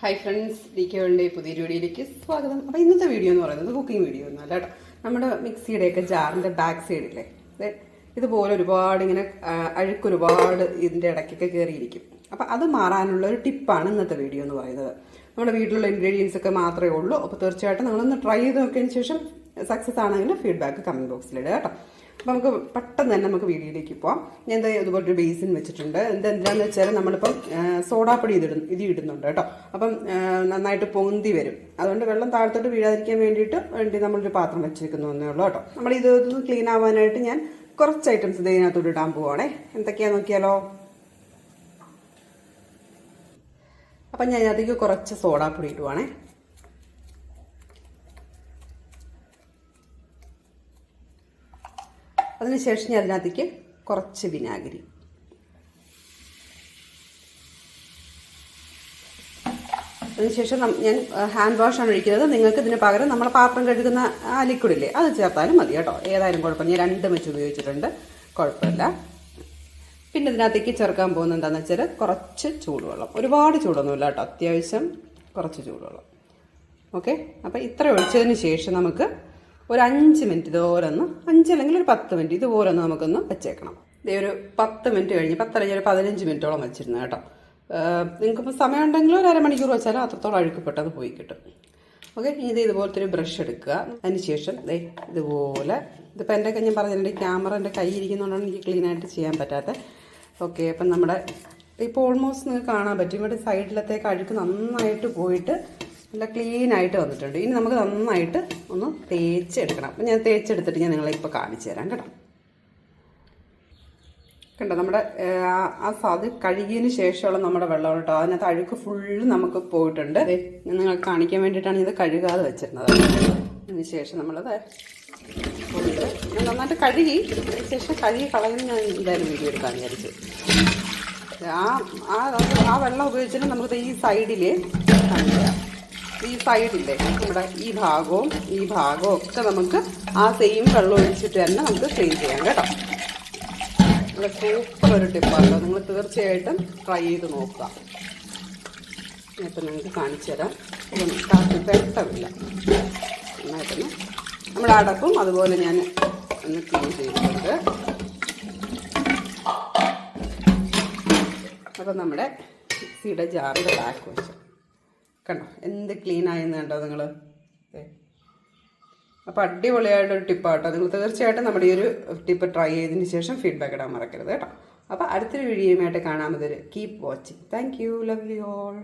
Hi friends D K കെകളുടെ പുതിയൊരു വീഡിയോയിലേക്ക് സ്വാഗതം. അപ്പോൾ ഇന്നത്തെ വീഡിയോ എന്ന് പറയുന്നത് കുക്കിംഗ് വീഡിയോ ഒന്നും അല്ല കേട്ടോ. നമ്മുടെ മിക്സിയുടെയൊക്കെ ജാറിന്റെ ബാക്ക് സൈഡില്ലേ ഇതുപോലെ ഒരുപാട് ഇങ്ങനെ അഴുക്ക് ഒരുപാട് ഇതിന്റെ ഇടയ്ക്കൊക്കെ കയറിയിരിക്കും അപ്പോൾ അത് മാറാനുള്ള ഒരു ടിപ്പാണ് ഇന്നത്തെ വീഡിയോ എന്ന് പറയുന്നത്. നമ്മുടെ വീട്ടിലുള്ള ഇൻഗ്രീഡിയൻസ് ഒക്കെ മാത്രമേ ഉള്ളൂ. അപ്പോൾ തീർച്ചയായിട്ടും നിങ്ങളൊന്ന് ട്രൈ ചെയ്ത് നോക്കിയതിന് ശേഷം സക്സസ് ആണെങ്കിൽ ഫീഡ്ബാക്ക് കമന്റ് ബോക്സിലിടുക കേട്ടോ. അപ്പോൾ നമുക്ക് പെട്ടെന്ന് തന്നെ നമുക്ക് വീഡിയോയിലേക്ക് പോവാം. ഞാൻ എന്താ ഇതുപോലെ ഒരു ബേസിൻ വെച്ചിട്ടുണ്ട്. എന്താ എന്താണെന്ന് വെച്ചാൽ നമ്മളിപ്പം സോഡാപ്പൊടി ഇതിടും ഇത് ഇടുന്നുണ്ട് കേട്ടോ. അപ്പം നന്നായിട്ട് പൊന്തി വരും. അതുകൊണ്ട് വെള്ളം താഴത്തോട്ട് വീഴാതിരിക്കാൻ വേണ്ടിയിട്ട് വേണ്ടി നമ്മളൊരു പാത്രം വെച്ചിരിക്കുന്നു എന്നേ ഉള്ളൂ കേട്ടോ. നമ്മൾ ഇത് ക്ലീൻ ആവാനായിട്ട് ഞാൻ കുറച്ച് ഐറ്റംസ് ഇത് ഇതിനകത്തോട്ട് ഇടാൻ പോവാണേ. എന്തൊക്കെയാ നോക്കിയാലോ? അപ്പം ഞാൻ അതിലേക്ക് കുറച്ച് സോഡാപ്പൊടി ഇടുവാണേ. അതിനുശേഷം ഞാൻ അതിനകത്തേക്ക് കുറച്ച് വിനാഗിരി. അതിനുശേഷം ഞാൻ ഹാൻഡ് വാഷാണ് ഒഴിക്കുന്നത്. നിങ്ങൾക്ക് ഇതിന് പകരം നമ്മൾ പാത്രം കഴുകുന്ന ആ ലിക്വിഡില്ലേ അത് ചേർത്താലും മതി കേട്ടോ. ഏതായാലും കുഴപ്പമില്ല. ഞാൻ രണ്ടും വെച്ച് ഉപയോഗിച്ചിട്ടുണ്ട്. കുഴപ്പമില്ല. പിന്നെ ഇതിനകത്തേക്ക് ചേർക്കാൻ പോകുന്നത് എന്താണെന്ന് വെച്ചാൽ കുറച്ച് ചൂടുവെള്ളം. ഒരുപാട് ചൂടൊന്നുമില്ല കേട്ടോ. അത്യാവശ്യം കുറച്ച് ചൂടുവെള്ളം. ഓക്കെ? അപ്പോൾ ഇത്ര ഒഴിച്ചതിന് ശേഷം നമുക്ക് ഒരു അഞ്ച് മിനിറ്റ് ഇതുപോലെ അഞ്ച് അല്ലെങ്കിൽ ഒരു പത്ത് മിനിറ്റ് ഇതുപോലെ ഒന്ന് നമുക്കൊന്ന് വെച്ചേക്കണം. ഇതേ ഒരു പത്ത് മിനിറ്റ് കഴിഞ്ഞ് പത്തല്ലെങ്കിൽ ഒരു പതിനഞ്ച് മിനിറ്റോളം വെച്ചിരുന്നു കേട്ടോ. നിങ്ങൾക്കിപ്പോൾ സമയം ഉണ്ടെങ്കിൽ ഒരു അരമണിക്കൂർ വെച്ചാലും അത്രത്തോളം അഴുക്ക് പോയി കിട്ടും. ഓക്കെ ഇനി ഇത് ഇതുപോലത്തെ ഒരു ബ്രഷ് എടുക്കുക. അതിനുശേഷം ദേ ഇതുപോലെ ഇതിപ്പോൾ എന്റെ ഞാൻ പറഞ്ഞിട്ടുണ്ട് ക്യാമറ എന്റെ കൈ ഇരിക്കുന്നതുകൊണ്ടാണ് എനിക്ക് ക്ലീനായിട്ട് ചെയ്യാൻ പറ്റാത്ത. ഓക്കെ അപ്പം നമ്മുടെ ഇപ്പോൾ ഓൾമോസ്റ്റ് നിങ്ങൾക്ക് കാണാൻ പറ്റും. ഇവിടെ സൈഡിലത്തേക്ക് അഴുക്ക് നന്നായിട്ട് പോയിട്ട് നല്ല ക്ലീൻ ആയിട്ട് വന്നിട്ടുണ്ട്. ഇനി നമുക്ക് നന്നായിട്ട് ഒന്ന് തേച്ചെടുക്കണം. അപ്പം ഞാൻ തേച്ചെടുത്തിട്ട് ഞാൻ നിങ്ങളെ ഇപ്പോൾ കാണിച്ചു തരാം കേട്ടോ. കണ്ടോ? നമ്മുടെ ആ- സാത് കഴുകിയതിന് ശേഷമുള്ള നമ്മുടെ വെള്ളം കേട്ടോ. അതിനകത്ത് അഴുക്ക് ഫുള്ള് നമുക്ക് പോയിട്ടുണ്ട്. നിങ്ങൾ കാണിക്കാൻ വേണ്ടിയിട്ടാണ് ഇത് കഴുകാതെ വെച്ചിരുന്നത്. അതിന് ശേഷം നമ്മളത് നന്നായിട്ട് കഴുകി അതിന് ശേഷം കഴുകി കളയുന്ന ഞാൻ എന്തായാലും വീഡിയോ എടുക്കാൻ വിചാരിച്ചു. ആ ആ ആ വെള്ളം ഉപയോഗിച്ചിട്ട് നമുക്ക് ഈ സൈഡിൽ ഈ സൈഡില്ലേ നമ്മുടെ ഈ ഭാഗവും ഈ ഭാഗവും ഒക്കെ നമുക്ക് ആ സെയിം വെള്ളം ഒഴിച്ചിട്ട് തന്നെ നമുക്ക് ക്ലീൻ ചെയ്യാം കേട്ടോ. നല്ല സൂപ്പർ ഒരു ടിപ്പാണല്ലോ നിങ്ങൾ തീർച്ചയായിട്ടും ട്രൈ ചെയ്ത് നോക്കുക. ഇപ്പം നിങ്ങൾക്ക് കാണിച്ചു തരാം. ഇതൊന്നും കാശ് പെട്ടമില്ല നന്നായിട്ടൊന്ന് നമ്മുടെ അടപ്പും അതുപോലെ ഞാൻ ഒന്ന് ക്ലീൻ ചെയ്തിട്ടുണ്ട്. അപ്പം നമ്മുടെ മിക്സിയുടെ ജാറിന്റെ ബാക്ക് വശം കണ്ടോ? എന്ത് ക്ലീൻ ആയെന്ന് കണ്ടോ നിങ്ങൾ അപ്പോൾ അടിപൊളിയായിട്ടൊരു ടിപ്പാട്ടോ നിങ്ങൾ തീർച്ചയായിട്ടും നമ്മുടെ ഈ ഒരു ടിപ്പ് ട്രൈ ചെയ്തതിന് ശേഷം ഫീഡ്ബാക്ക് ഇടാൻ മറക്കരുത് കേട്ടോ. അപ്പോൾ അടുത്തൊരു വീഡിയോയുമായിട്ട് കാണാൻ മതി keep watching thank you love you all